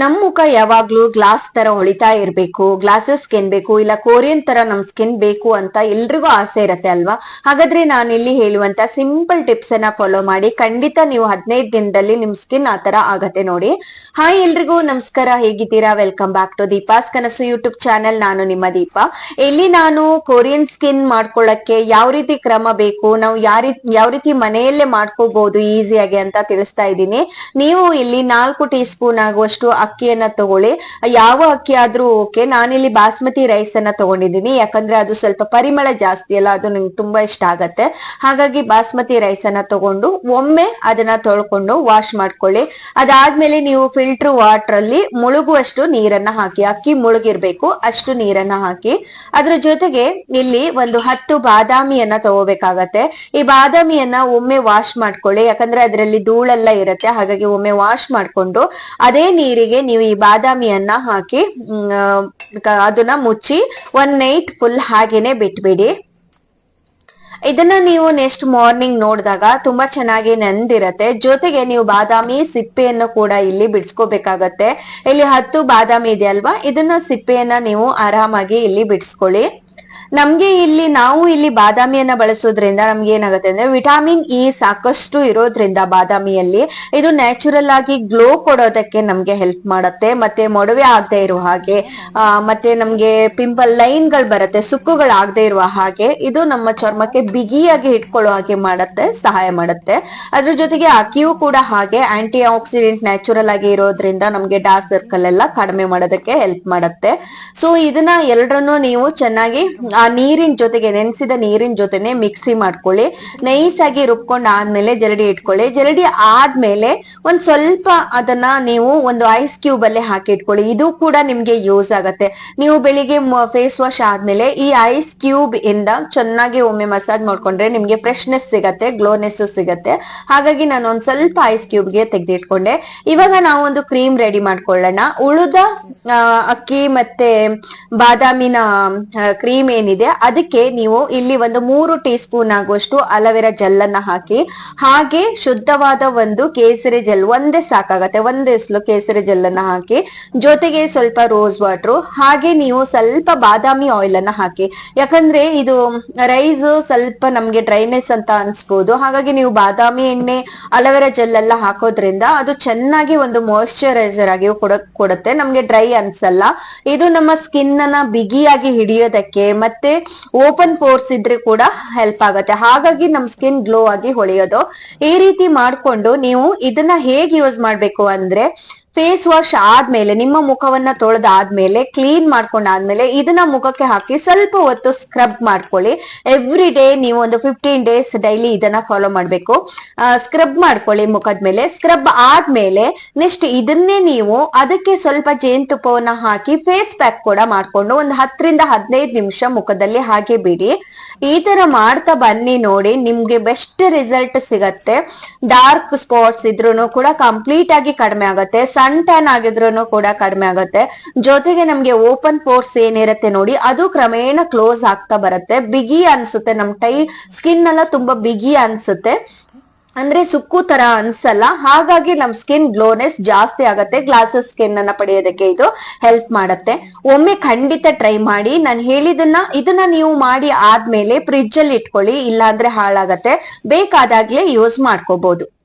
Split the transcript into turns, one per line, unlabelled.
ನಮ್ ಮುಖ ಯಾವಾಗ್ಲೂ ಗ್ಲಾಸ್ ತರ ಹೊಳಿತಾ ಇರ್ಬೇಕು, ಗ್ಲಾಸಸ್ ಸ್ಕಿನ್ ಬೇಕು, ಇಲ್ಲ ಕೋರಿಯನ್ ತರ ನಮ್ ಸ್ಕಿನ್ ಬೇಕು ಅಂತ ಎಲ್ರಿಗೂ ಆಸೆ ಇರತ್ತೆ ಅಲ್ವಾ? ಹಾಗಾದ್ರೆ ನಾನು ಇಲ್ಲಿ ಹೇಳುವಂತ ಸಿಂಪಲ್ ಟಿಪ್ಸ್ ಅನ್ನ ಫಾಲೋ ಮಾಡಿ, ಖಂಡಿತ ನೀವು ಹದಿನೈದು ದಿನದಲ್ಲಿ ನಿಮ್ ಸ್ಕಿನ್ ಆ ತರ ಆಗತ್ತೆ ನೋಡಿ. ಹಾಯ್ ಎಲ್ರಿಗೂ, ನಮಸ್ಕಾರ, ಹೇಗಿದ್ದೀರಾ? ವೆಲ್ಕಮ್ ಬ್ಯಾಕ್ ಟು ದೀಪಾಸ್ ಕನಸು ಯೂಟ್ಯೂಬ್ ಚಾನೆಲ್ ನಾನು ನಿಮ್ಮ ದೀಪ. ಇಲ್ಲಿ ನಾನು ಕೊರಿಯನ್ ಸ್ಕಿನ್ ಮಾಡ್ಕೊಳ್ಳಕ್ಕೆ ಯಾವ ರೀತಿ ಕ್ರಮ ಬೇಕು, ನಾವು ಯಾವ ರೀತಿ ಯಾವ ರೀತಿ ಮನೆಯಲ್ಲೇ ಮಾಡ್ಕೋಬಹುದು ಈಸಿಯಾಗಿ ಅಂತ ತಿಳಿಸ್ತಾ ಇದ್ದೀನಿ. ನೀವು ಇಲ್ಲಿ ನಾಲ್ಕು ಟೀ ಸ್ಪೂನ್ ಆಗುವಷ್ಟು ಅಕ್ಕಿಯನ್ನ ತಗೊಳ್ಳಿ. ಯಾವ ಅಕ್ಕಿ ಆದ್ರೂ ಓಕೆ ನಾನಿಲ್ಲಿ ಬಾಸ್ಮತಿ ರೈಸ್ ಅನ್ನ ತಗೊಂಡಿದ್ದೀನಿ. ಯಾಕಂದ್ರೆ ಅದು ಸ್ವಲ್ಪ ಪರಿಮಳ ಜಾಸ್ತಿ ಅಲ್ಲ, ಅದು ನಂಗೆ ತುಂಬಾ ಇಷ್ಟ ಆಗತ್ತೆ. ಹಾಗಾಗಿ ಬಾಸ್ಮತಿ ರೈಸ್ ಅನ್ನ ತಗೊಂಡು ಒಮ್ಮೆ ಅದನ್ನ ತೊಳ್ಕೊಂಡು ವಾಶ್ ಮಾಡ್ಕೊಳ್ಳಿ. ಅದಾದ್ಮೇಲೆ ನೀವು ಫಿಲ್ಟರ್ ವಾಟರ್ ಅಲ್ಲಿ ಮುಳುಗುವಷ್ಟು ನೀರನ್ನ ಹಾಕಿ, ಅಕ್ಕಿ ಮುಳುಗಿರ್ಬೇಕು, ಅಷ್ಟು ನೀರನ್ನ ಹಾಕಿ. ಅದ್ರ ಜೊತೆಗೆ ಇಲ್ಲಿ ಒಂದು ಹತ್ತು ಬಾದಾಮಿಯನ್ನ ತಗೋಬೇಕಾಗತ್ತೆ. ಈ ಬಾದಾಮಿಯನ್ನ ಒಮ್ಮೆ ವಾಶ್ ಮಾಡ್ಕೊಳ್ಳಿ. ಯಾಕಂದ್ರೆ ಅದರಲ್ಲಿ ಧೂಳೆಲ್ಲ ಇರುತ್ತೆ, ಹಾಗಾಗಿ ಒಮ್ಮೆ ವಾಶ್ ಮಾಡ್ಕೊಂಡು ಅದೇ ನೀರಿಗೆ ನೀವು ಈ ಬಾದಾಮಿಯನ್ನ ಹಾಕಿ ಅದನ್ನ ಮುಚ್ಚಿ ಒನ್ ನೈಟ್ ಫುಲ್ ಹಾಗೇನೆ ಬಿಟ್ಬಿಡಿ. ಇದನ್ನ ನೀವು ನೆಕ್ಸ್ಟ್ ಮಾರ್ನಿಂಗ್ ನೋಡಿದಾಗ ತುಂಬಾ ಚೆನ್ನಾಗಿ ನೆಂದಿರತ್ತೆ. ಜೊತೆಗೆ ನೀವು ಬಾದಾಮಿ ಸಿಪ್ಪೆಯನ್ನು ಕೂಡ ಇಲ್ಲಿ ಬಿಡಿಸ್ಕೋಬೇಕಾಗತ್ತೆ. ಇಲ್ಲಿ ಹತ್ತು ಬಾದಾಮಿ ಇದೆ ಅಲ್ವಾ? ಇದನ್ನ ಸಿಪ್ಪೆಯನ್ನ ನೀವು ಆರಾಮಾಗಿ ಇಲ್ಲಿ ಬಿಡಿಸ್ಕೊಳ್ಳಿ. ನಮ್ಗೆ ಇಲ್ಲಿ ನಾವು ಇಲ್ಲಿ ಬಾದಾಮಿಯನ್ನ ಬಳಸೋದ್ರಿಂದ ನಮ್ಗೆ ಏನಾಗುತ್ತೆ ಅಂದ್ರೆ ವಿಟಾಮಿನ್ ಇ ಸಾಕಷ್ಟು ಇರೋದ್ರಿಂದ ಬಾದಾಮಿಯಲ್ಲಿ. ಇದು ನ್ಯಾಚುರಲ್ ಆಗಿ ಗ್ಲೋ ಕೊಡೋದಕ್ಕೆ ನಮ್ಗೆ ಹೆಲ್ಪ್ ಮಾಡುತ್ತೆ. ಮತ್ತೆ ಮೊಡವೆ ಆಗದೆ ಇರುವ ಹಾಗೆ ಮತ್ತೆ ನಮ್ಗೆ ಪಿಂಪಲ್ ಲೈನ್ಗಳು ಬರುತ್ತೆ, ಸುಕ್ಕುಗಳು ಆಗದೆ ಇರುವ ಹಾಗೆ. ಇದು ನಮ್ಮ ಚರ್ಮಕ್ಕೆ ಬಿಗಿಯಾಗಿ ಇಟ್ಕೊಳ್ಳೋ ಹಾಗೆ ಮಾಡುತ್ತೆ, ಸಹಾಯ ಮಾಡುತ್ತೆ. ಅದ್ರ ಜೊತೆಗೆ ಅಕ್ಕಿಯೂ ಕೂಡ ಹಾಗೆ ಆಂಟಿ ಆಕ್ಸಿಡೆಂಟ್ ನ್ಯಾಚುರಲ್ ಆಗಿ ಇರೋದ್ರಿಂದ ನಮ್ಗೆ ಡಾರ್ಕ್ ಸರ್ಕಲ್ ಎಲ್ಲ ಕಡಿಮೆ ಮಾಡೋದಕ್ಕೆ ಹೆಲ್ಪ್ ಮಾಡುತ್ತೆ. ಸೊ, ಇದನ್ನ ಎಲ್ರನ್ನೂ ನೀವು ಚೆನ್ನಾಗಿ ಆ ನೀರಿನ ಜೊತೆಗೆ ನೆನೆಸಿದ ನೀರಿನ ಜೊತೆನೆ ಮಿಕ್ಸಿ ಮಾಡ್ಕೊಳ್ಳಿ. ನೈಸ್ ಆಗಿ ರುಬ್ಕೊಂಡು ಆದ್ಮೇಲೆ ಜರಡಿ ಇಟ್ಕೊಳ್ಳಿ. ಜರಡಿ ಆದ್ಮೇಲೆ ಒಂದ್ ಸ್ವಲ್ಪ ಅದನ್ನ ನೀವು ಒಂದು ಐಸ್ ಕ್ಯೂಬ್ ಅಲ್ಲೇ ಹಾಕಿ ಇಟ್ಕೊಳ್ಳಿ. ಇದು ಕೂಡ ನಿಮ್ಗೆ ಯೂಸ್ ಆಗತ್ತೆ. ನೀವು ಬೆಳಿಗ್ಗೆ ಫೇಸ್ ವಾಶ್ ಆದ್ಮೇಲೆ ಈ ಐಸ್ ಕ್ಯೂಬ್ ಇಂದ ಚೆನ್ನಾಗಿ ಒಮ್ಮೆ ಮಸಾಜ್ ಮಾಡ್ಕೊಂಡ್ರೆ ನಿಮ್ಗೆ ಫ್ರೆಶ್ನೆಸ್ ಸಿಗತ್ತೆ ಗ್ಲೋನೆಸ್ ಸಿಗತ್ತೆ. ಹಾಗಾಗಿ ನಾನು ಒಂದ್ ಸ್ವಲ್ಪ ಐಸ್ ಕ್ಯೂಬ್ಗೆ ತೆಗೆದಿಟ್ಕೊಂಡೆ. ಇವಾಗ ನಾವು ಒಂದು ಕ್ರೀಮ್ ರೆಡಿ ಮಾಡ್ಕೊಳ್ಳೋಣ. ಉಳಿದ ಅಕ್ಕಿ ಮತ್ತೆ ಬಾದಾಮಿನ ಕ್ರೀಮ್ ಏನಿದೆ ಅದಕ್ಕೆ ನೀವು ಇಲ್ಲಿ ಒಂದು ಮೂರು ಟೀ ಸ್ಪೂನ್ ಆಗುವಷ್ಟು ಅಲವೆರಾ ಜೆಲ್ ಅನ್ನ ಹಾಕಿ, ಹಾಗೆ ಶುದ್ಧವಾದ ಒಂದು ಕೇಸರಿ ಜೆಲ್ ಒಂದೇ ಸಾಕಾಗತ್ತೆ. ಒಂದೇ ಎಸ್ಲು ಕೇಸರಿ ಜೆಲ್ ಅನ್ನ ಹಾಕಿ, ಜೊತೆಗೆ ಸ್ವಲ್ಪ ರೋಸ್ ವಾಟರ್ ಹಾಗೆ ನೀವು ಸ್ವಲ್ಪ ಬಾದಾಮಿ ಆಯಿಲ್ ಅನ್ನ ಹಾಕಿ. ಯಾಕಂದ್ರೆ ಇದು ರೈಸ್ ಸ್ವಲ್ಪ ನಮ್ಗೆ ಡ್ರೈನೆಸ್ ಅಂತ ಅನ್ಸ್ಬೋದು. ಹಾಗಾಗಿ ನೀವು ಬಾದಾಮಿ ಎಣ್ಣೆ, ಅಲವೆರಾ ಜೆಲ್ ಎಲ್ಲ ಹಾಕೋದ್ರಿಂದ ಅದು ಚೆನ್ನಾಗಿ ಒಂದು ಮಾಯಿಶ್ಚರೈಸರ್ ಆಗಿ ಕೊಡ, ಕೊಡುತ್ತೆ. ನಮ್ಗೆ ಡ್ರೈ ಅನ್ಸಲ್ಲ. ಇದು ನಮ್ಮ ಸ್ಕಿನ್ ಅನ್ನ ಬಿಗಿಯಾಗಿ ಹಿಡಿಯೋದಕ್ಕೆ ಮತ್ತೆ ಓಪನ್ ಪೋರ್ಸ್ ಇದ್ರೆ ಕೂಡ ಹೆಲ್ಪ್ ಆಗತ್ತೆ. ಹಾಗಾಗಿ ನಮ್ ಸ್ಕಿನ್ ಗ್ಲೋ ಆಗಿ ಹೊಳೆಯೋದು. ಈ ರೀತಿ ಮಾಡ್ಕೊಂಡು ನೀವು ಇದನ್ನ ಹೇಗೆ ಯೂಸ್ ಮಾಡ್ಬೇಕು ಅಂದ್ರೆ ಫೇಸ್ ವಾಶ್ ಆದ್ಮೇಲೆ, ನಿಮ್ಮ ಮುಖವನ್ನ ತೊಳೆದಾದ್ಮೇಲೆ ಕ್ಲೀನ್ ಮಾಡ್ಕೊಂಡಾದ್ಮೇಲೆ, ಇದನ್ನ ಮುಖಕ್ಕೆ ಹಾಕಿ ಸ್ವಲ್ಪ ಹೊತ್ತು ಸ್ಕ್ರಬ್ ಮಾಡ್ಕೊಳ್ಳಿ. ಎವ್ರಿ ಡೇ ನೀವು ಒಂದು ಫಿಫ್ಟೀನ್ ಡೇಸ್ ಡೈಲಿ ಇದನ್ನ ಫಾಲೋ ಮಾಡ್ಬೇಕು. ಸ್ಕ್ರಬ್ ಮಾಡ್ಕೊಳ್ಳಿ ಮುಖದ ಮೇಲೆ ಸ್ಕ್ರಬ್ ಆದ್ಮೇಲೆ ನೆಕ್ಸ್ಟ್ ಇದನ್ನೇ ನೀವು ಅದಕ್ಕೆ ಸ್ವಲ್ಪ ಜೇನುತುಪ್ಪವನ್ನ ಹಾಕಿ ಫೇಸ್ ಪ್ಯಾಕ್ ಕೂಡ ಮಾಡ್ಕೊಂಡು ಒಂದು ಹತ್ತರಿಂದ ಹದಿನೈದು ನಿಮಿಷ ಮುಖದಲ್ಲಿ ಹಾಗೆ ಬಿಡಿ. ಈ ತರ ಮಾಡ್ತಾ ಬನ್ನಿ ನೋಡಿ, ನಿಮ್ಗೆ ಬೆಸ್ಟ್ ರಿಸಲ್ಟ್ ಸಿಗತ್ತೆ. ಡಾರ್ಕ್ ಸ್ಪಾಟ್ಸ್ ಇದ್ರೂನು ಕೂಡ ಕಂಪ್ಲೀಟ್ ಆಗಿ ಕಡಿಮೆ ಆಗುತ್ತೆ. ಸನ್ ಟ್ಯಾನ್ ಆಗಿದ್ರು ಕೂಡ ಕಡಿಮೆ ಆಗುತ್ತೆ. ಜೊತೆಗೆ ನಮ್ಗೆ ಓಪನ್ ಪೋರ್ಸ್ ಏನಿರುತ್ತೆ ನೋಡಿ, ಅದು ಕ್ರಮೇಣ ಕ್ಲೋಸ್ ಆಗ್ತಾ ಬರುತ್ತೆ. ಬಿಗಿ ಅನ್ಸುತ್ತೆ, ನಮ್ ಟೈ ಸ್ಕಿನ್ ಎಲ್ಲ ತುಂಬಾ ಬಿಗಿ ಅನ್ಸುತ್ತೆ. ಅಂದ್ರೆ ಸುಕ್ಕು ತರ ಅನ್ಸಲ್ಲ. ಹಾಗಾಗಿ ನಮ್ ಸ್ಕಿನ್ ಗ್ಲೋನೆಸ್ ಜಾಸ್ತಿ ಆಗತ್ತೆ. ಗ್ಲಾಸಸ್ ಸ್ಕಿನ್ ಅನ್ನ ಪಡೆಯೋದಕ್ಕೆ ಇದು ಹೆಲ್ಪ್ ಮಾಡತ್ತೆ. ಒಮ್ಮೆ ಖಂಡಿತ ಟ್ರೈ ಮಾಡಿ. ನಾನು ಹೇಳಿದನ್ನ ಇದನ್ನ ನೀವು ಮಾಡಿ ಆದ್ಮೇಲೆ ಫ್ರಿಜ್ ಅಲ್ಲಿ ಇಟ್ಕೊಳ್ಳಿ. ಇಲ್ಲಾಂದ್ರೆ ಹಾಳಾಗತ್ತೆ. ಬೇಕಾದಾಗ್ಲೇ ಯೂಸ್ ಮಾಡ್ಕೋಬಹುದು